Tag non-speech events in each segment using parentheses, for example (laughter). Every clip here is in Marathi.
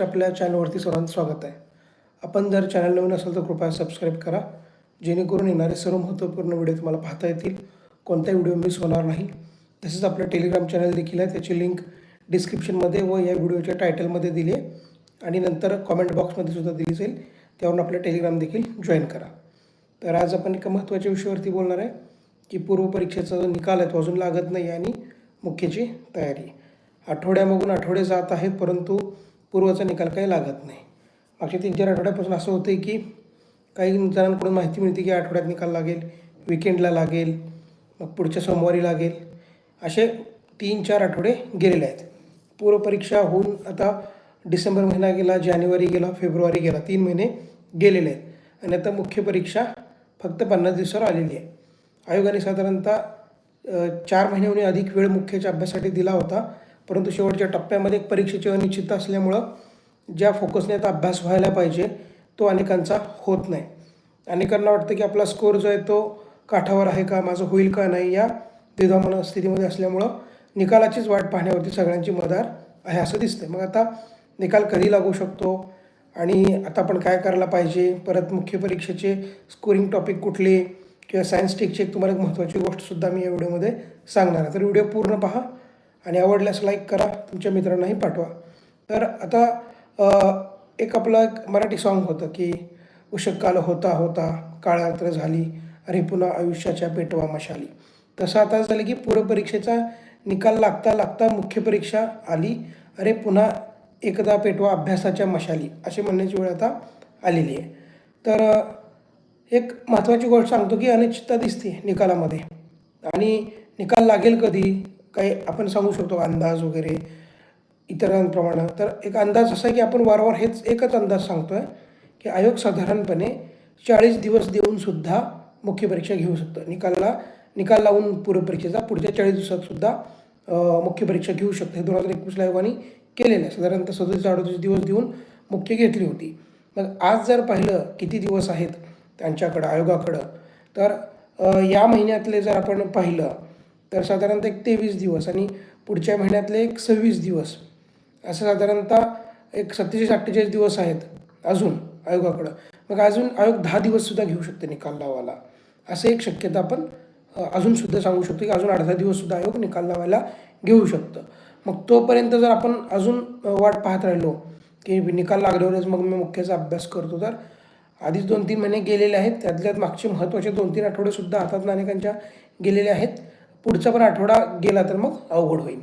आपल्या चॅनलवरती सर्वांचं स्वागत आहे. आपण जर चॅनल नवीन असेल तर कृपया सबस्क्राईब करा. जेणेकरून येणारे सर्व महत्त्वपूर्ण व्हिडिओ तुम्हाला पाहता येतील. कोणताही व्हिडिओ मिस होणार नाही. तसेच आपलं टेलिग्राम चॅनल देखील आहे. त्याची लिंक डिस्क्रिप्शनमध्ये व या व्हिडिओच्या टायटलमध्ये दिली आहे. आणि नंतर कॉमेंट बॉक्समध्ये सुद्धा दिली जाईल. त्यावरून आपलं टेलिग्राम देखील जॉईन करा. तर आज आपण एका महत्त्वाच्या विषयावरती बोलणार आहे. की पूर्वपरीक्षेचा जो निकाल आहे तो अजून लागत नाही आणि मुख्यची तयारी. आठवड्यामागून आठवडे जात आहेत परंतु पूर्वचा निकाल काही लागत नाही. मागच्या तीन चार आठवड्यापासून असं होतं आहे की काही जणांकडून माहिती मिळते की आठवड्यात निकाल लागेल विकेंडला लागेल मग पुढच्या सोमवारी लागेल. असे तीन चार आठवडे गेलेले आहेत. पूर्वपरीक्षा होऊन आता डिसेंबर महिना गेला जानेवारी गेला फेब्रुवारी गेला तीन महिने गेलेले आहेत. आणि आता मुख्य परीक्षा फक्त पन्नास दिवसावर आलेली आहे. आयोगाने साधारणतः चार महिन्याहून अधिक वेळ मुख्याच्या अभ्यासासाठी दिला होता. परंतु शेवटच्या टप्प्यामध्ये एक परीक्षेची अनिश्चितता असल्यामुळं ज्या फोकसने आता अभ्यास व्हायला पाहिजे तो अनेकांचा होत नाही. अनेकांना वाटतं की आपला स्कोअर जो आहे तो काठावर आहे का माझं होईल का नाही या द्विधामन स्थितीमध्ये असल्यामुळं निकालाचीच वाट पाहण्यावरती सगळ्यांची मदार आहे असं दिसतंय. मग आता निकाल कधी लागू शकतो आणि आता आपण काय करायला पाहिजे? परत मुख्य परीक्षेचे स्कोरिंग टॉपिक कुठले? किंवा सायन्स टेकची एक तुम्हाला एक महत्त्वाची गोष्टसुद्धा मी या व्हिडिओमध्ये सांगणार आहे. तर व्हिडिओ पूर्ण पहा. आणि आवडल्यास लाईक करा तुमच्या मित्रांनाही पाठवा. तर आता एक आपलं एक मराठी सॉन्ग होतं की उषकाल होता होता काळात्र झाली अरे पुन्हा आयुष्याच्या पेटवा मशाली. तसं आता झालं की पूरपरीक्षेचा निकाल लागता लागता मुख्य परीक्षा आली अरे पुन्हा एकदा पेटवा अभ्यासाच्या मशाली असे म्हणण्याची वेळ आता आलेली आहे. तर एक महत्त्वाची गोष्ट सांगतो की अनिश्चितता दिसते निकालामध्ये. आणि निकाल लागेल कधी? काही आपण सांगू शकतो अंदाज वगैरे इतरांप्रमाणे. तर एक अंदाज असा आहे की आपण वारंवार हेच एकच अंदाज सांगतो आहे की आयोग साधारणपणे चाळीस दिवस देऊन सुद्धा मुख्य परीक्षा घेऊ शकतं. निकालला निकाल लावून पूर्वपरीक्षेचा पुढच्या चाळीस दिवसातसुद्धा मुख्य परीक्षा घेऊ शकते. हे दोन हजार एकवीसला आयोगाने केलेलं आहे. साधारणतः सदतीस अडतीस दिवस देऊन मुख्य घेतली होती. मग आज जर पाहिलं किती दिवस आहेत त्यांच्याकडं आयोगाकडं तर या महिन्यातले जर आपण पाहिलं तर साधारणतः एक तेवीस दिवस आणि पुढच्या महिन्यातले एक सव्वीस दिवस. असं साधारणतः एक सत्तेचाळीस अठ्ठेचाळीस दिवस आहेत अजून आयोगाकडं. मग अजून आयोग दहा दिवससुद्धा घेऊ शकते निकाल लावायला. असं एक शक्यता आपण अजूनसुद्धा सांगू शकतो की अजून अर्धा दिवससुद्धा आयोग निकाल लावायला घेऊ शकतं. मग तोपर्यंत जर आपण अजून वाट पाहत राहिलो की निकाल लागल्यावरच मग मी मुख्याचा अभ्यास करतो तर आधीच दोन तीन महिने गेलेले आहेत. त्यातल्यात मागचे महत्त्वाचे दोन तीन आठवडेसुद्धा हातात अनेकांच्या गेलेले आहेत. पुढचा पण आठवडा गेला तर मग अवघड होईल.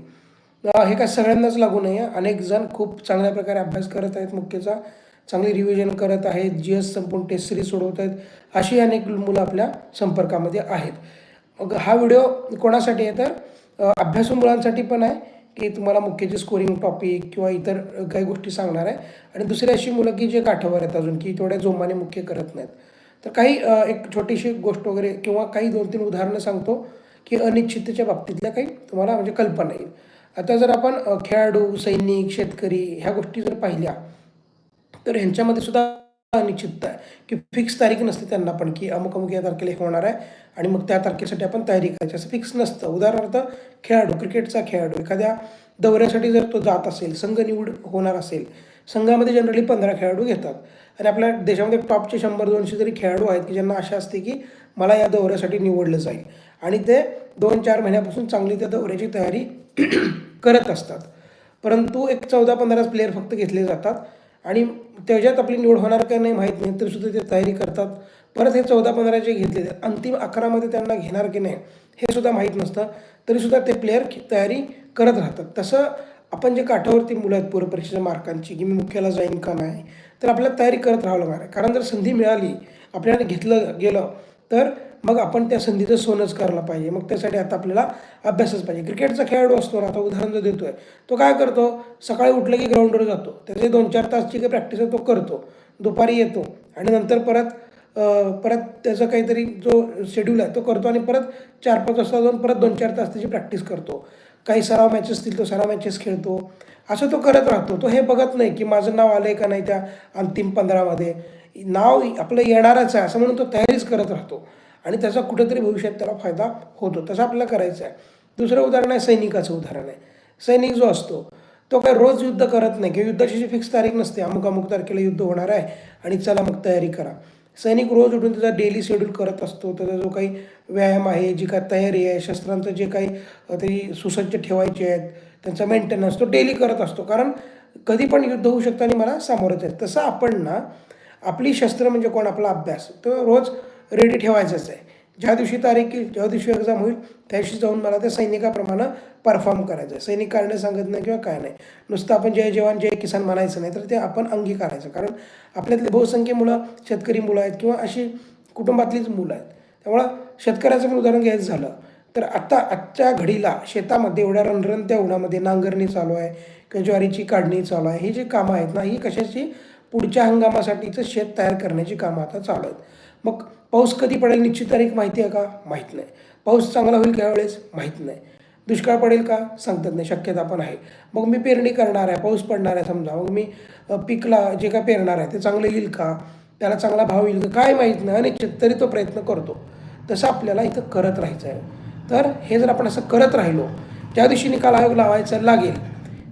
हे काय सगळ्यांनाच लागू नाही आहे. अनेक जण खूप चांगल्या प्रकारे अभ्यास करत आहेत मुख्यचा चांगली रिव्हिजन करत आहेत. जी एस संपूर्ण टेस्ट सिरीज सोडवत आहेत. अशी अनेक मुलं आपल्या संपर्कामध्ये आहेत. मग हा व्हिडिओ कोणासाठी आहे तर अभ्यासू मुलांसाठी पण आहे की तुम्हाला मुख्यचे स्कोरिंग टॉपिक किंवा इतर काही गोष्टी सांगणार आहे. आणि दुसरी अशी मुलं की जे काठावर आहेत अजून की तेवढ्या जोमाने मुख्य करत नाहीत. तर काही एक छोटीशी गोष्ट वगैरे किंवा काही दोन तीन उदाहरणं सांगतो. की अनिश्चिततेच्या बाबतीतल्या काही तुम्हाला म्हणजे कल्पना येईल. आता जर आपण खेळाडू सैनिक शेतकरी ह्या गोष्टी जर पाहिल्या तर ह्यांच्यामध्ये सुद्धा अनिश्चितता आहे. की फिक्स तारीख नसते त्यांना पण की अमुक अमुक या तारखेला हे होणार आहे आणि मग त्या तारखेसाठी आपण तयारी करायची. असं फिक्स नसतं. उदाहरणार्थ खेळाडू क्रिकेटचा खेळाडू एखाद्या दौऱ्यासाठी जर तो जात असेल संघ निवड होणार असेल संघामध्ये जनरली पंधरा खेळाडू घेतात. आणि आपल्या देशामध्ये टॉपचे शंभर दोनशे जरी खेळाडू आहेत की ज्यांना आशा असते की मला या दौऱ्यासाठी निवडलं जाईल. आणि ते दोन चार महिन्यापासून चांगली त्या दौऱ्याची तयारी (clears throat) करत असतात. परंतु एक चौदा पंधराच प्लेयर फक्त घेतले जातात आणि त्याच्यात आपली निवड होणार का नाही माहीत नाही तरीसुद्धा ते तयारी करतात. परत हे चौदा पंधरा जे घेतले अंतिम अकरामध्ये त्यांना घेणार की नाही हे सुद्धा माहीत नसतं. तरीसुद्धा ते प्लेयर तयारी करत राहतात. तसं आपण जे काठावरती मुलं आहेत पूर्वपरीक्षेच्या मार्कांची की मी मुख्याला जाईन का नाही तर आपल्याला तयारी करत राहावं लागणार आहे. कारण जर संधी मिळाली आपल्याला घेतलं गेलं तर मग आपण त्या संधीचं सोनच करायला पाहिजे. मग त्यासाठी आता आपल्याला अभ्यासच पाहिजे. क्रिकेटचा खेळाडू असतो ना आता उदाहरण जो देतो आहे तो काय करतो? सकाळी उठलं की ग्राउंडवर जातो. त्याचे दोन चार तासची काही प्रॅक्टिस आहे तो करतो. दुपारी येतो आणि नंतर परत परत त्याचा काहीतरी जो शेड्यूल आहे तो करतो आणि परत चार पाच वाजता जाऊन परत दोन चार तास त्याची प्रॅक्टिस करतो. काही सराव मॅचेस असतील तो सराव मॅचेस खेळतो. असं तो करत राहतो. तो हे बघत नाही की माझं नाव आलं आहे का नाही त्या अंतिम पंधरामध्ये. नाव आपलं येणारच आहे असं म्हणून तो तयारीच करत राहतो. आणि त्याचा कुठेतरी भविष्यात त्याला फायदा होतो. तसं आपल्याला करायचं आहे दुसरं उदाहरण आहे सैनिकाचं उदाहरण आहे. सैनिक जो असतो तो काय रोज युद्ध करत नाही किंवा युद्धाची जी फिक्स तारीख नसते अमुक अमुक तारखेला युद्ध होणार आहे आणि चला मग तयारी करा. सैनिक रोज उठून त्याचा डेली शेड्यूल करत असतो. त्याचा जो काही व्यायाम आहे जी काय तयारी आहे शस्त्रांचं जे काही ते सुसज्ज ठेवायचे आहेत त्यांचा मेंटेनन्स तो डेली करत असतो. कारण कधी पण युद्ध होऊ शकतं आणि मला सामोरं जायचं तसं आपण ना आपली शस्त्र म्हणजे कोण? आपला अभ्यास. तो रोज रेडी ठेवायचंच आहे. ज्या दिवशी तारीख येईल ज्या दिवशी एक्झाम होईल त्या दिवशी जाऊन मला त्या सैनिकाप्रमाणे परफॉर्म करायचं आहे. सैनिक कारणे सांगत नाही किंवा काय नाही. नुसतं आपण जय जवान जय किसान म्हणायचं नाही तर ते आपण अंगीकारायचं. कारण आपल्यातले बहुसंख्य मुलं शेतकरी मुलं आहेत किंवा अशी कुटुंबातलीच मुलं आहेत. त्यामुळं शेतकऱ्याचं पण उदाहरण घ्यायचं झालं तर आत्ता आजच्या घडीला शेतामध्ये एवढ्या रणरणत्या उन्हामध्ये नांगरणी चालू आहे किंवा ज्वारीची काढणी चालू आहे ही जी कामं आहेत ना ही कशाची? पुढच्या हंगामासाठीचं शेत तयार करण्याची कामं आता चालू आहेत. मग पाऊस कधी पडेल निश्चित तारीख माहिती आहे का? माहीत नाही. पाऊस चांगला होईल त्यावेळेस माहीत नाही. दुष्काळ पडेल का? सांगतात नाही. शक्यता पण आहे. मग मी पेरणी करणार आहे. पाऊस पडणार आहे समजा. मग मी पिकला जे काय पेरणार आहे ते चांगलं येईल का? त्याला चांगला भाव येईल का? काय माहीत नाही. अनिश्चित तरी तो प्रयत्न करतो. तसं आपल्याला इथं करत राहायचं आहे. तर हे जर आपण असं करत राहिलो ज्या दिवशी निकाल आयोग लावायचा लागेल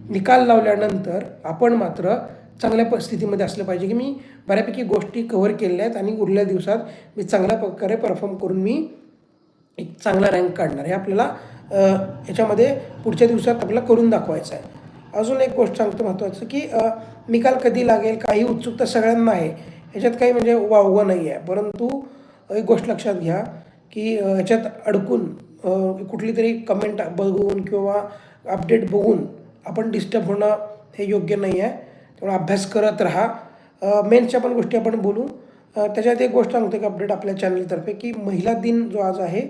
निकाल लावल्यानंतर आपण मात्र चांगल्या परिस्थितीमध्ये असलं पाहिजे की मी बऱ्यापैकी गोष्टी कव्हर केलेल्या आहेत आणि उरल्या दिवसात मी चांगल्या प्रकारे परफॉर्म करून मी एक चांगला रँक काढणार हे आपल्याला याच्यामध्ये पुढच्या दिवसात आपल्याला करून दाखवायचं आहे. अजून एक गोष्ट सांगतो महत्त्वाचं की निकाल कधी लागेल काही उत्सुकता सगळ्यांना आहे. ह्याच्यात काही म्हणजे वावगं नाही आहे. परंतु एक गोष्ट लक्षात घ्या की ह्याच्यात अडकून कुठली तरी कमेंट बघून किंवा अपडेट बघून आपण डिस्टर्ब होणं हे योग्य नाही आहे. थोडा अभ्यास करत राहा. मेन्सच्या पण गोष्टी आपण बोलू. त्याच्यात एक गोष्ट सांगतो की अपडेट आपल्या चॅनलतर्फे की महिला दिन जो आज आहे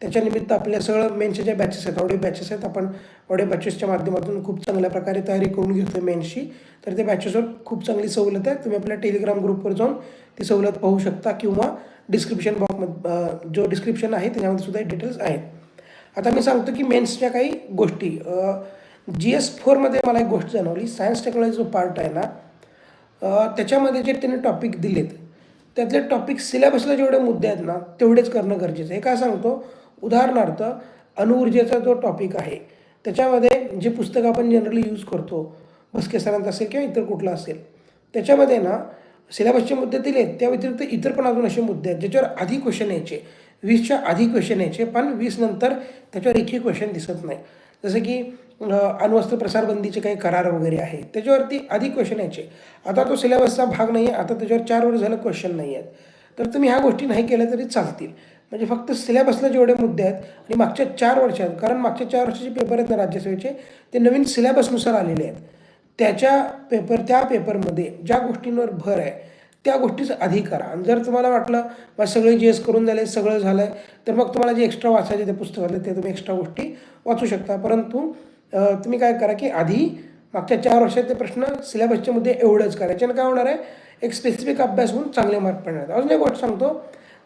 त्याच्यानिमित्त आपल्या सगळं मेन्सच्या ज्या बॅचेस आहेत ऑडिओ बॅचेस आहेत आपण ऑडिओ बॅचेसच्या माध्यमातून खूप चांगल्या प्रकारे तयारी करून घेतो आहे मेन्सची तर त्या बॅचेसवर खूप चांगली सवलत आहे. तुम्ही आपल्या टेलिग्राम ग्रुपवर जाऊन ती सवलत पाहू शकता किंवा डिस्क्रिप्शन बॉक्समध्ये जो डिस्क्रिप्शन आहे त्याच्यामध्ये सुद्धा डिटेल्स आहेत. आता मी सांगतो की मेन्सच्या काही गोष्टी. जी एस फोरमध्ये मला एक गोष्ट जाणवली. सायन्स टेक्नॉलॉजी जो पार्ट आहे ना त्याच्यामध्ये जे त्यांनी टॉपिक दिलेत त्यातले टॉपिक सिलेबसला जेवढे मुद्दे आहेत ना तेवढेच करणं गरजेचं आहे. काय सांगतो उदाहरणार्थ अणुऊर्जेचा जो टॉपिक आहे त्याच्यामध्ये जे पुस्तकं आपण जनरली यूज करतो भस्के सरांत असेल किंवा इतर कुठलं असेल त्याच्यामध्ये ना सिलेबसचे मुद्दे दिले त्या व्यतिरिक्त इतर पण अजून असे मुद्दे आहेत ज्याच्यावर आधी क्वेश्चन यायचे वीसच्या आधी क्वेश्चन यायचे पण वीस नंतर त्याच्यावर एकही क्वेश्चन दिसत नाही. जसं की अण्वस्त्र प्रसारबंदीचे काही करार वगैरे आहे त्याच्यावरती आधी क्वेश्चन यायचे. आता तो सिलेबसचा भाग नाही आहे आता त्याच्यावर चार वर्ष झालं क्वेश्चन नाही आहेत तर तुम्ही ह्या गोष्टी नाही केल्या तरी चालतील. म्हणजे फक्त सिलेबसला जेवढे मुद्दे आहेत आणि मागच्या चार वर्षात कारण मागच्या चार वर्षाचे पेपर आहेत ना राज्यसेवेचे ते नवीन सिलेबसनुसार आलेले आहेत. त्याच्या पेपर त्या पेपरमध्ये ज्या गोष्टींवर भर आहे त्या गोष्टीचं आधी करा. आणि जर तुम्हाला वाटलं मग सगळे जी एस करून झाले सगळं झालं आहे तर मग तुम्हाला जे एक्स्ट्रा वाचायचे ते पुस्तकातले ते तुम्ही एक्स्ट्रा गोष्टी वाचू शकता. परंतु तुम्ही काय करा की आधी मागच्या चार वर्षात ते प्रश्न सिलेबसचे मुद्दे एवढंच करायचे आणि काय होणार आहे? एक स्पेसिफिक अभ्यास होऊन चांगले मार्क पडणार. आहेत. अजून एक गोष्ट सांगतो.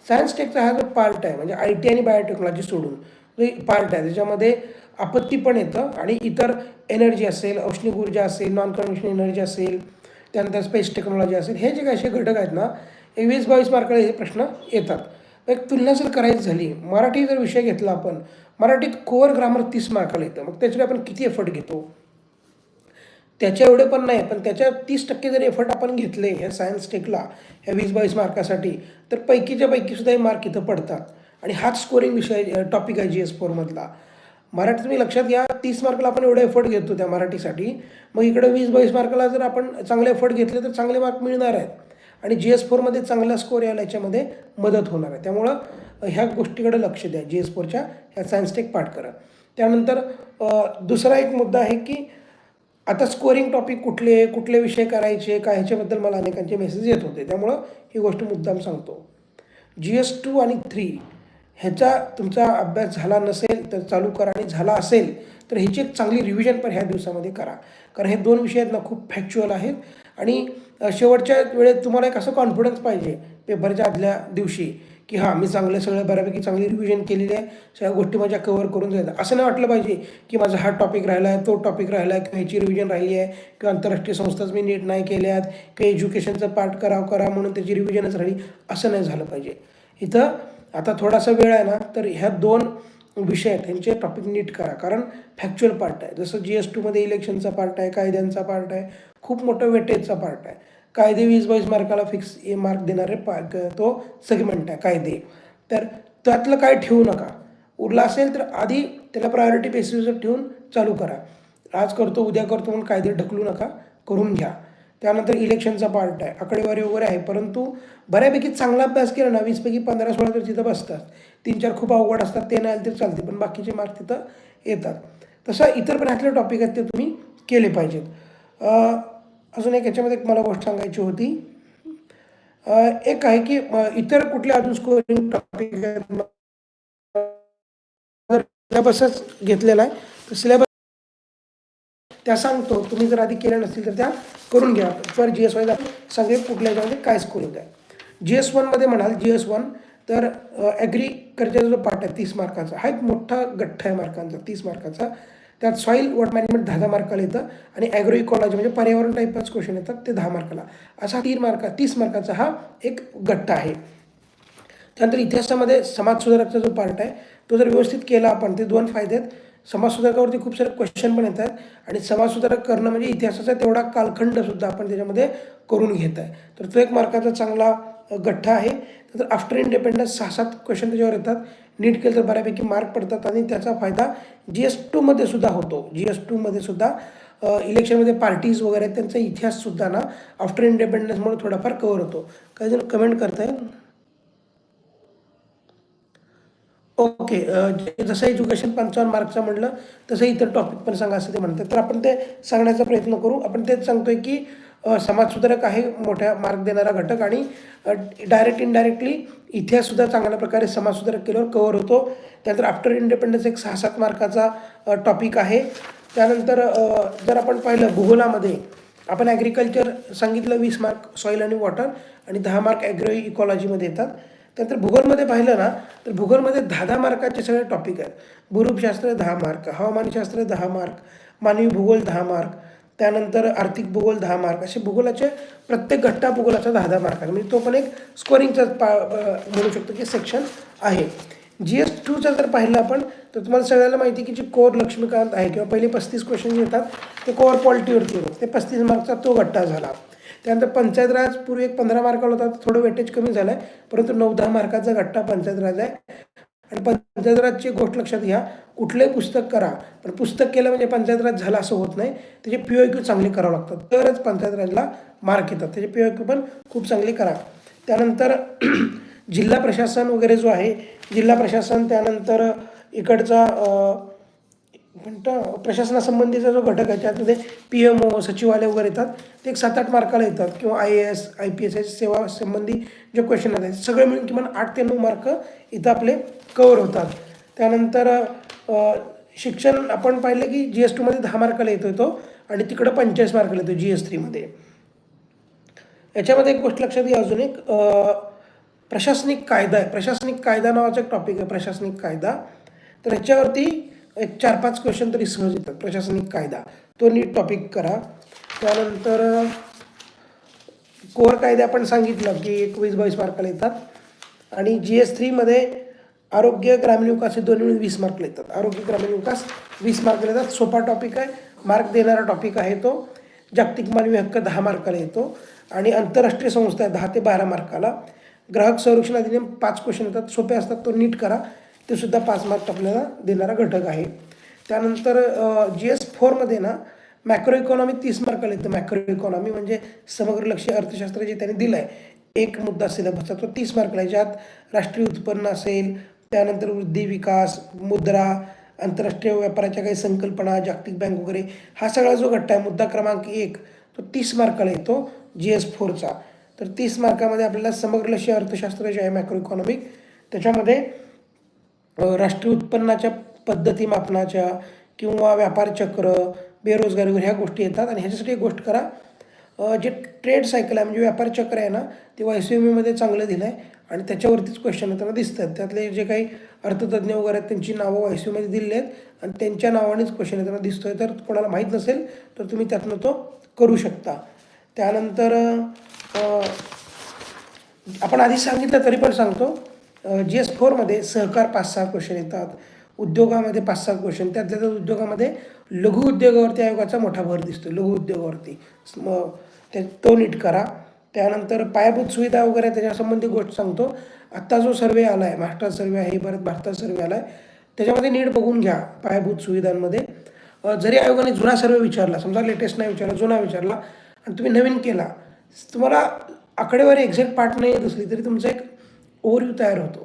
सायन्स टेकचा हा जो पार्ट आहे म्हणजे आय टी आणि बायोटेक्नॉलॉजी सोडून जो पार्ट आहे त्याच्यामध्ये आपत्ती पण येतं आणि इतर एनर्जी असेल औष्णिक ऊर्जा असेल नॉन कन्व्हेन्शनल एनर्जी असेल त्यानंतर स्पेस टेक्नॉलॉजी असेल हे जे काही असे घटक आहेत ना हे वीस बावीस मार्काला हे प्रश्न येतात. एक तुलना जर करायची झाली मराठी जर विषय घेतला आपण मराठीत कोअर ग्रामर तीस मार्काला येतं. मग त्याच्याकडे आपण किती एफर्ट घेतो? त्याच्या एवढे पण नाही पण त्याच्या तीस टक्के जर एफर्ट आपण घेतले ह्या सायन्स टेकला ह्या वीस बावीस मार्कासाठी तर पैकीच्या पैकीसुद्धा हे मार्क इथं पडतात. आणि हाच स्कोरिंग विषय टॉपिक आहे जी एस फोरमधला मराठी तुम्ही लक्षात घ्या तीस मार्कला आपण एवढा एफर्ट घेतो त्या मराठीसाठी. मग इकडे वीस बावीस मार्काला जर आपण चांगले एफर्ट घेतले तर चांगले मार्क मिळणार आहेत. आणि जी एस फोरमध्ये चांगला स्कोर यायला याच्यामध्ये मदत होणार आहे. त्यामुळं ह्या गोष्टीकडे लक्ष द्या. जी एस फोरच्या ह्या सायन्स टेक पाठ करा त्यानंतर दुसरा एक मुद्दा आहे की आता स्कोरिंग टॉपिक कुठले कुठले विषय करायचे काय ह्याच्याबद्दल मला अनेकांचे मेसेज येत होते. त्यामुळं ही गोष्ट मुद्दाम सांगतो. जी एस टू आणि थ्री ह्याचा तुमचा अभ्यास झाला नसेल तर चालू करा आणि झाला असेल तर ह्याची एक चांगली रिव्हिजन पण ह्या दिवसामध्ये करा. कारण हे दोन विषय आहेत ना खूप फॅक्च्युअल आहेत. आणि शेवटच्या वेळेत तुम्हाला एक असं कॉन्फिडन्स पाहिजे पेपरच्या आदल्या दिवशी. की हां मी चांगलं सगळं बऱ्यापैकी चांगली रिव्हिजन केलेली आहे. सगळ्या गोष्टी माझ्या कव्हर करून जायचं असं नाही वाटलं पाहिजे की माझा हा टॉपिक राहिला आहे तो टॉपिक राहिला आहे किंवा ह्याची रिव्हिजन राहिली आहे किंवा आंतरराष्ट्रीय संस्थाच मी नीट नाही केल्यात किंवा एज्युकेशनचं पार्ट करावं करा म्हणून त्याची रिव्हिजनच राहिली असं नाही झालं पाहिजे. इथं आता थोडासा वेळ आहे ना तर ह्या दोन विषय आहेत त्यांचे टॉपिक नीट करा. कारण फॅक्च्युअल पार्ट आहे. जसं जी एस टूमध्ये इलेक्शनचा पार्ट आहे कायद्यांचा पार्ट आहे खूप मोठं वेटेजचा पार्ट आहे. कायदे वीस बावीस मार्काला फिक्स ए मार्क देणारे पा तो सेगमेंट आहे कायदे. तर त्यातलं काय ठेवू नका. उरला असेल तर आधी त्याला प्रायोरिटी बेसिसवर ठेवून चालू करा. आज करतो उद्या करतो म्हणून कायदे ढकलू नका करून घ्या. त्यानंतर इलेक्शनचा पार्ट आहे. आकडेवारी वगैरे आहे परंतु बऱ्यापैकी चांगला अभ्यास केला ना वीसपैकी पंधरा सोळा तर तिथं बसतात. तीन चार खूप अवघड असतात ते नाही आले तर चालते पण बाकीचे मार्क तिथं येतात. तसं इतर पण ह्यातले टॉपिक आहेत ते तुम्ही केले पाहिजेत. अजून एक याच्यामध्ये मला गोष्ट सांगायची होती. एक आहे की इतर कुठले अजून स्कोरिंग टॉपिक सिलेबसच घेतलेला आहे तर सिलेबस त्या सांगतो. तुम्ही जर आधी केल्या नसतील तर त्या करून घ्या. फॉर जी एस वायला सांगे कुठल्या याच्यामध्ये काय स्कोरिंग आहे. जी एस वनमध्ये म्हणाल जी एस वन तर ॲग्रीकल्चरचा जो पार्ट आहे तीस मार्काचा हा एक मोठा गठ्ठा आहे मार्कांचा तीस मार्काचा त्यात सॉईल वॉटर मॅनेजमेंट दहा दहा मार्काला येतं आणि ॲग्रो इकॉलॉजी म्हणजे पर्यावरण टाईपच क्वेश्चन येतात ते दहा मार्काला असा तीन मार्का तीस मार्काचा हा एक गट्टा आहे. त्यानंतर इतिहासामध्ये समाजसुधारकाचा जो पार्ट आहे तो जर व्यवस्थित केला आपण ते दोन फायदे आहेत. समाजसुधारकावरती खूप सारे क्वेश्चन पण येत आहेत आणि समाजसुधारक करणं म्हणजे इतिहासाचा तेवढा कालखंडसुद्धा आपण त्याच्यामध्ये करून घेत आहे. तर तो एक मार्काचा चांगला गठ्ठा आहे. तर आफ्टर इंडिपेंडन्स सहा सात क्वेश्चन त्याच्यावर येतात. नीट केलं तर बऱ्यापैकी मार्क पडतात आणि त्याचा फायदा जी एस टूमध्ये सुद्धा होतो. जी एस टूमध्ये सुद्धा इलेक्शनमध्ये पार्टीज वगैरे आहेत, त्यांचा इतिहाससुद्धा ना आफ्टर इंडिपेंडन्समुळे थोडाफार कवर होतो. काही जण कमेंट करताय ओके जसं एज्युकेशन पंचावन्न मार्कचं म्हणलं तसं इतर टॉपिक पण सांगा असं ते म्हणतात. तर आपण ते सांगण्याचा प्रयत्न करू. आपण तेच सांगतोय की समाजसुधारक आहे मोठ्या मार्ग देणारा घटक आणि डायरेक्ट इनडायरेक्टली इतिहाससुद्धा चांगल्या प्रकारे समाजसुधारक केल्यावर कवर होतो. त्यानंतर आफ्टर इंडिपेंडन्स एक सहा सात मार्काचा टॉपिक आहे. त्यानंतर जर आपण पाहिलं भूगोलामध्ये आपण ॲग्रिकल्चर सांगितलं वीस मार्क सॉईल आणि वॉटर आणि दहा मार्क ॲग्रो इकॉलॉजीमध्ये येतात. त्यानंतर भूगोलमध्ये पाहिलं ना तर भूगोलमध्ये दहा दहा मार्काचे सगळे टॉपिक आहेत. भूरूपशास्त्र दहा मार्क हवामानशास्त्र दहा मार्क मानवी भूगोल दहा मार्क त्यानंतर आर्थिक भूगोल दहा मार्क. असे भूगोलाचे प्रत्येक घट्टा भूगोलाचा दहा दहा मार्क. आहे म्हणजे तो पण एक स्कोरिंगचा पा म्हणू शकतो की सेक्शन आहे. जी एस टूचा जर पाहिलं आपण तर तुम्हाला सगळ्याला माहिती आहे की जी कोर लक्ष्मीकांत आहे किंवा पहिले पस्तीस क्वेश्चन येतात ते कोर पॉलिटीवरती होतं. ते पस्तीस मार्कचा तो गट्टा झाला. त्यानंतर पंचायत राज पूर्वी एक पंधरा मार्काला होता तर थोडं वेटेज कमी झालं आहे परंतु नऊ दहा मार्काचा गट्टा पंचायत राज आहे. आणि पंचायत राजची गोष्ट लक्षात घ्या. कुठलंही पुस्तक करा पण पुस्तक केलं म्हणजे पंचायत राज असं होत नाही. त्याचे पी ओ क्यू चांगले करावं लागतात तरच पंचायत राजला मार्क येतात. त्याचे पी ओ क्यू पण खूप चांगले करा. त्यानंतर (clears throat) जिल्हा प्रशासन वगैरे जो आहे जिल्हा प्रशासन त्यानंतर इकडचा अं, म्हणतं प्रशासनासंबंधीचा जो घटक आहे त्यामध्ये पी एम ओ सचिवालय वगैरे येतात. ते एक सात आठ मार्काला येतात किंवा I A S I P S सेवा संबंधी जे क्वेश्चन आहेत सगळे मिळून किमान आठ ते नऊ मार्क इथं आपले कवर होतात. त्यानंतर शिक्षण आपण पाहिलं की जी एस टूमध्ये दहा मार्काला येतो तो आणि तिकडं पंचेचाळीस मार्काला येतो जी एस थ्रीमध्ये याच्यामध्ये एक गोष्ट लक्षात घ्या अजून एक प्रशासनिक कायदा आहे. प्रशासनिक कायदा नावाचा एक टॉपिक आहे प्रशासनिक कायदा. तर ह्याच्यावरती एक चार पाच क्वेश्चन तरी सहज येतात. प्रशासनिक कायदा. तो नीट टॉपिक करा. त्यानंतर कोर कायदे आपण सांगितलं की एकवीस बावीस मार्काला येतात. आणि जी एस थ्रीमध्ये आरोग्य ग्रामीण विकास हे दोन्ही मिळून वीस मार्कला येतात. आरोग्य ग्रामीण विकास वीस मार्कला येतात. सोपा टॉपिक आहे. मार्क देणारा टॉपिक आहे तो. जागतिक मानवी हक्क दहा मार्काला येतो. आणि आंतरराष्ट्रीय संस्था आहे दहा ते बारा मार्काला ग्राहक संरक्षण अधिनियम पाच क्वेश्चन येतात. सोपे असतात तो नीट करा. ते सुद्धा पाच मार्क आपल्याला देणारा घटक आहे. त्यानंतर जी एस फोरमध्ये ना मॅक्रो इकॉनॉमी तीस मार्काला येतं. मॅक्रो इकॉनॉमी म्हणजे समग्र लक्ष अर्थशास्त्र जे त्यांनी दिलं आहे एक मुद्दा सिलेबसचा तो तीस मार्कला आहे. ज्यात राष्ट्रीय उत्पन्न असेल त्यानंतर वृद्धी विकास मुद्रा आंतरराष्ट्रीय व्यापाराच्या काही संकल्पना जागतिक बँक वगैरे हा सगळा जो घट्टा आहे मुद्दा क्रमांक एक तो तीस मार्काला येतो जी एस फोरचा. तर तीस मार्कामध्ये आपल्याला समग्र लक्ष अर्थशास्त्र जे आहे मॅक्रो इकॉनॉमिक त्याच्यामध्ये राष्ट्रीय उत्पन्नाच्या पद्धती मापनाच्या किंवा व्यापार चक्र बेरोजगारी वगैरे ह्या गोष्टी येतात. आणि ह्याच्यासाठी एक गोष्ट करा जे ट्रेड सायकल आहे म्हणजे व्यापार चक्र आहे ना ते वाय सी एम एमध्ये चांगलं दिलं आहे आणि त्याच्यावरतीच क्वेश्चन येताना दिसतात. त्यातले जे काही अर्थतज्ज्ञ वगैरे आहेत त्यांची नावं वाय सी एमध्ये दिलेली आहेत. आणि त्यांच्या नावानेच क्वेश्चन येताना दिसतो आहे तर कोणाला माहीत नसेल तर तुम्ही त्यातनं तो करू शकता. त्यानंतर आपण आधी सांगितलं तरी पण सांगतो. जी एस फोरमध्ये सहकार पाच सहा क्वेश्चन येतात. उद्योगामध्ये पाच सहा क्वेश्चन त्यातल्या त्यात उद्योगामध्ये लघु उद्योगावरती आयोगाचा मोठा भर दिसतो लघु उद्योगावरती. मग ते तो नीट करा. त्यानंतर पायाभूत सुविधा वगैरे त्याच्यासंबंधी गोष्ट सांगतो. आत्ता जो सर्वे आला आहे महाराष्ट्रात सर्वे आहे परत भारतात सर्वे आला आहे त्याच्यामध्ये नीट बघून घ्या पायाभूत सुविधांमध्ये. जरी आयोगाने जुना सर्वे विचारला समजा लेटेस्ट नाही विचारला जुना विचारला आणि तुम्ही नवीन केला तुम्हाला आकडेवारी एक्झॅक्ट पार्ट नाही येत असली तरी तुमचा एक ओव्हरव्ह्यू तयार होतो.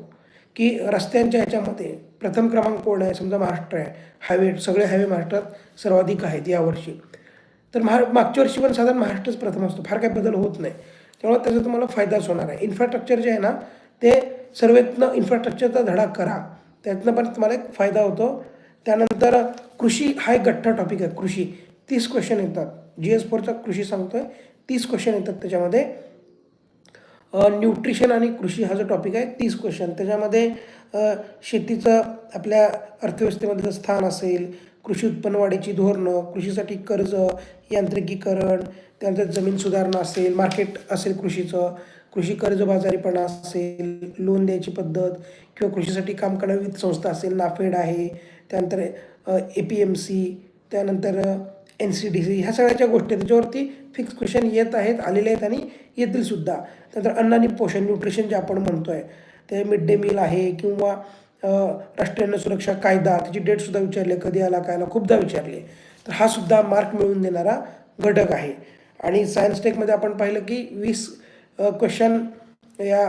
की रस्त्यांच्या ह्याच्यामध्ये प्रथम क्रमांक कोण आहे? समजा महाराष्ट्र आहे हायवे सगळे हायवे महाराष्ट्रात सर्वाधिक आहेत यावर्षी. तर महा मागच्या वर्षी पण साधारण महाराष्ट्रच प्रथम असतो. फार काही बदल होत नाही. त्यामुळे त्याचा तुम्हाला फायदाच होणार आहे. इन्फ्रास्ट्रक्चर जे आहे ना ते सर्वेतनं इन्फ्रास्ट्रक्चरचा धडा करा. त्यातनं पण तुम्हाला एक फायदा होतो. त्यानंतर कृषी हा एक गठ्ठा टॉपिक आहे. कृषी. तीस क्वेश्चन येतात. जी एस फोरचा कृषी सांगतो आहे तीस क्वेश्चन येतात त्याच्यामध्ये. न्यूट्रिशन आणि कृषी हा जो टॉपिक आहे तीस क्वेश्चन त्याच्यामध्ये शेतीचं आपल्या अर्थव्यवस्थेमध्ये स्थान असेल कृषी उत्पन्न वाढीची धोरणं कृषीसाठी कर्ज यांत्रिकीकरण त्यानंतर जमीन सुधारणा असेल मार्केट असेल कृषीचं कृषी कर्ज बाजारीपणा असेल लोन द्यायची पद्धत किंवा कृषीसाठी काम करणारी संस्था असेल नाफेड आहे त्यानंतर ए पी एम सी त्यानंतर एन सी डी सी ह्या सगळ्याच्या गोष्टी आहेत. त्याच्यावरती फिक्स क्वेश्चन येत आहेत आलेले आहेत आणि येतील सुद्धा त्यानंतर अन्न आणि पोषण न्यूट्रिशन जे आपण म्हणतो आहे ते मिड डे मील आहे किंवा राष्ट्रीय अन्न सुरक्षा कायदा त्याची डेटसुद्धा विचारली कधी आला काय आला खूपदा विचारले. तर हा सुद्धा मार्क मिळवून देणारा घटक आहे. आणि सायन्स टेकमध्ये आपण पाहिलं की वीस क्वेश्चन या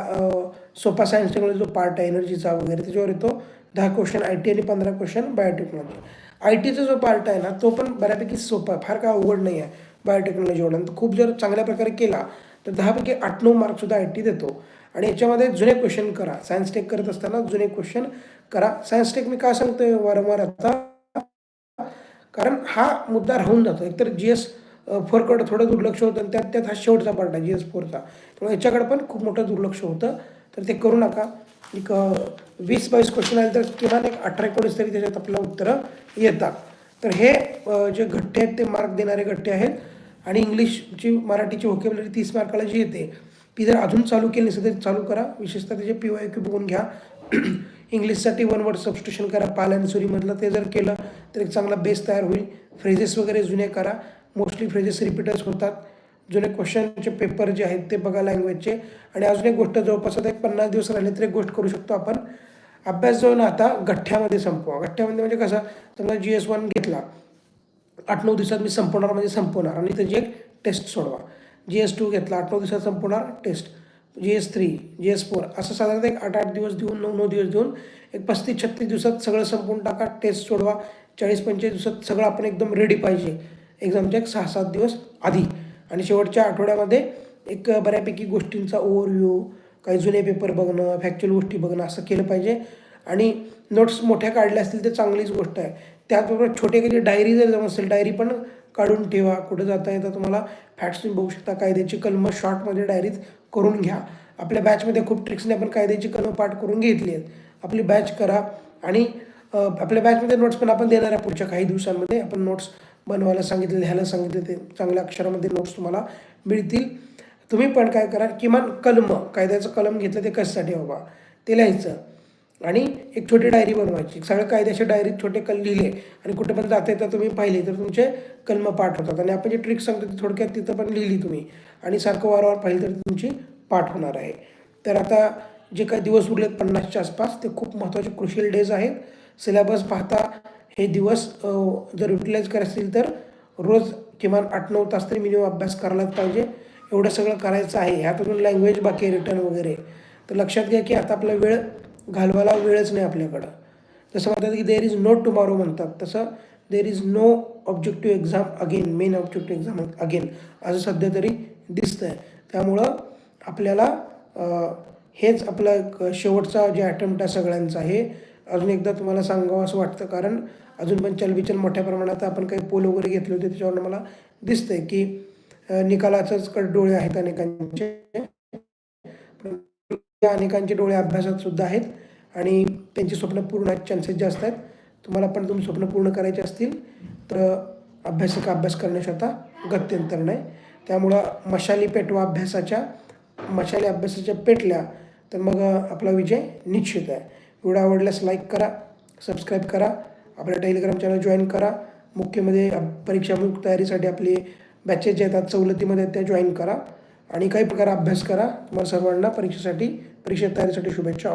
सोपा सायन्स टेकमध्ये जो पार्ट आहे एनर्जीचा वगैरे त्याच्यावर येतो. दहा क्वेश्चन आय टी आणि पंधरा क्वेश्चन बायोटेक्नॉलॉजी आय टीचा जो पार्ट आहे ना तो पण बऱ्यापैकी सोपा आहे फार काय अवघड नाही आहे बायोटेक्नॉलॉजीवर तर खूप जर चांगल्या प्रकारे केला तर दहापैकी आठ नऊ मार्कसुद्धा आय टी देतो. आणि याच्यामध्ये जुने क्वेश्चन करा. सायन्स टेक करत असताना जुने क्वेश्चन करा. सायन्स टेक मी का सांगतोय वारंवार आता? कारण हा मुद्दा राहून जातो. एकतर जी एस फोरकडं थोडं दुर्लक्ष होतं आणि त्यात त्यात हा शेवटचा पार्ट आहे जी एस फोरचा त्यामुळे याच्याकडे पण खूप मोठं दुर्लक्ष होतं. तर ते करू नका. एक वीस बावीस क्वेश्चन आले तर किमान एक अठरा एकोणीस तरी त्याच्यात आपल्याला उत्तरं येतात. तर हे जे घट्टे आहेत ते मार्क देणारे घट्टे आहेत. आणि इंग्लिशची मराठीची व्होकेबलरी तीस मार्काला जी येते ती जर अजून चालू केली नसेल तर चालू करा. विशेषतः त्याचे पी वाय क्यू बघून घ्या. इंग्लिशसाठी वन वर्ड सबस्टिट्यूशन करा. पाल आणि सुरीमधलं ते जर केलं तर एक चांगला बेस तयार होईल. फ्रेजेस वगैरे जुने करा. मोस्टली फ्रेजेस रिपीटर्स होतात. जुने क्वेश्चनचे पेपर जे आहेत ते बघा लँग्वेजचे आणि अजून एक गोष्ट जवळपास आता एक पन्नास दिवस राहिले तर एक गोष्ट करू शकतो आपण. अभ्यास जाऊन आता गठ्ठ्यामध्ये संपवा. गठ्ठ्यामध्ये म्हणजे कसं? समजा जी एस वन घेतला. आठ नऊ दिवसात मी संपवणार म्हणजे संपवणार. आणि त्याची एक टेस्ट सोडवा. जी एस टू घेतला आठ नऊ दिवसात संपवणार test G S three G S four असं साधारणतः एक आठ आठ दिवस देऊन नऊ नऊ दिवस देऊन एक पस्तीस छत्तीस दिवसात सगळं संपवून टाका टेस्ट सोडवा चाळीस पंचेचाळीस दिवसात सगळं आपण एकदम रेडी पाहिजे. एक्झामच्या एक सहा सात दिवस आधी. आणि शेवटच्या आठवड्यामध्ये एक बऱ्यापैकी गोष्टींचा ओव्हरव्ह्यू काही जुने पेपर बघणं फॅक्च्युअल गोष्टी बघणं असं केलं पाहिजे. आणि नोट्स मोठ्या काढल्या असतील तर चांगलीच गोष्ट आहे. त्याचबरोबर छोटे काही डायरी जर जमत असेल डायरी पण काढून ठेवा. कुठं जाता येतं तुम्हाला फॅट्स तुम्ही बघू शकता. कायद्याची कलमं शॉर्टमध्ये डायरीत करून घ्या. आपल्या बॅचमध्ये खूप ट्रिक्सने आपण कायद्याची कलमं पाठ करून घेतली आहेत. आपली बॅच करा आणि आपल्या बॅचमध्ये नोट्स पण आपण देणार आहे पुढच्या काही दिवसांमध्ये. आपण नोट्स बनवायला सांगितले लिहायला सांगितले ते चांगल्या अक्षरामध्ये नोट्स तुम्हाला मिळतील. तुम्ही पण काय करा किमान कलम कायद्याचं कलम घेतलं ते कशासाठी बाबा? ते लिहायचं. आणि एक छोटी डायरी बनवायची. सगळं कायद्याच्या डायरीत छोटे कल लिहिले आणि कुठे पण जाते तर तुम्ही पाहिले तर तुमचे कलम पाठ होतात आणि आपण जे ट्रिक सांगतो ती थोडक्यात तिथं पण लिहिली तुम्ही. आणि सारखं वारंवार पाहिली तर तुमची पाठ होणार आहे. तर आता जे काही दिवस उरलेत पन्नासच्या आसपास ते खूप महत्त्वाचे क्रुशियल डेज आहेत. सिलेबस पाहता हे दिवस जर युटिलाइज करायचे असतील तर रोज किमान आठ नऊ तास तरी मिनिमम अभ्यास करायलाच पाहिजे. एवढं सगळं करायचं आहे. ह्यात अजून लँग्वेज बाकी आहे रिटर्न वगैरे. तर लक्षात घ्या की आता आपला वेळ घालवायला वेळच नाही आपल्याकडं. जसं म्हणतात की देर इज नो टुमॉरो म्हणतात. तसं there is no objective exam again main objective exam again असं सध्या तरी दिसतं आहे त्यामुळं आपल्याला हेच आपला एक शेवटचा जे अटेम्प्ट आहे सगळ्यांचा हे अजून एकदा तुम्हाला सांगावं असं वाटतं. कारण अजून पण चलबिचल मोठ्या प्रमाणात आपण काही पोल वगैरे घेतले होते त्याच्यावर मला दिसतंय की निकालाचंच कड डोळे आहेत अनेकांचे. अनेकांचे डोळे अभ्यासात सुद्धा आहेत आणि त्यांची स्वप्न पूर्ण आहेत चान्सेस जास्त आहेत. तुम्हाला पण तुम्ही स्वप्न पूर्ण करायचे असतील तर अभ्यासक अभ्यास करण्याच्या आता गत्यंतर नाही. त्यामुळं मशाली पेटवा अभ्यासाच्या मशाली अभ्यासाच्या पेटल्या तर मग आपला विजय निश्चित आहे. व्हिडिओ आवडल्यास लाईक करा सबस्क्राईब करा आपल्या टेलिग्राम चॅनल जॉईन करा. मुख्यमध्ये अ, परीक्षामुख तयारीसाठी आपले बॅचेस जे येतात सवलतीमध्ये त्या जॉईन करा. आणि काही प्रकारे अभ्यास करा. तुम्हाला सर्वांना परीक्षेसाठी परीक्षा तयारीसाठी शुभेच्छा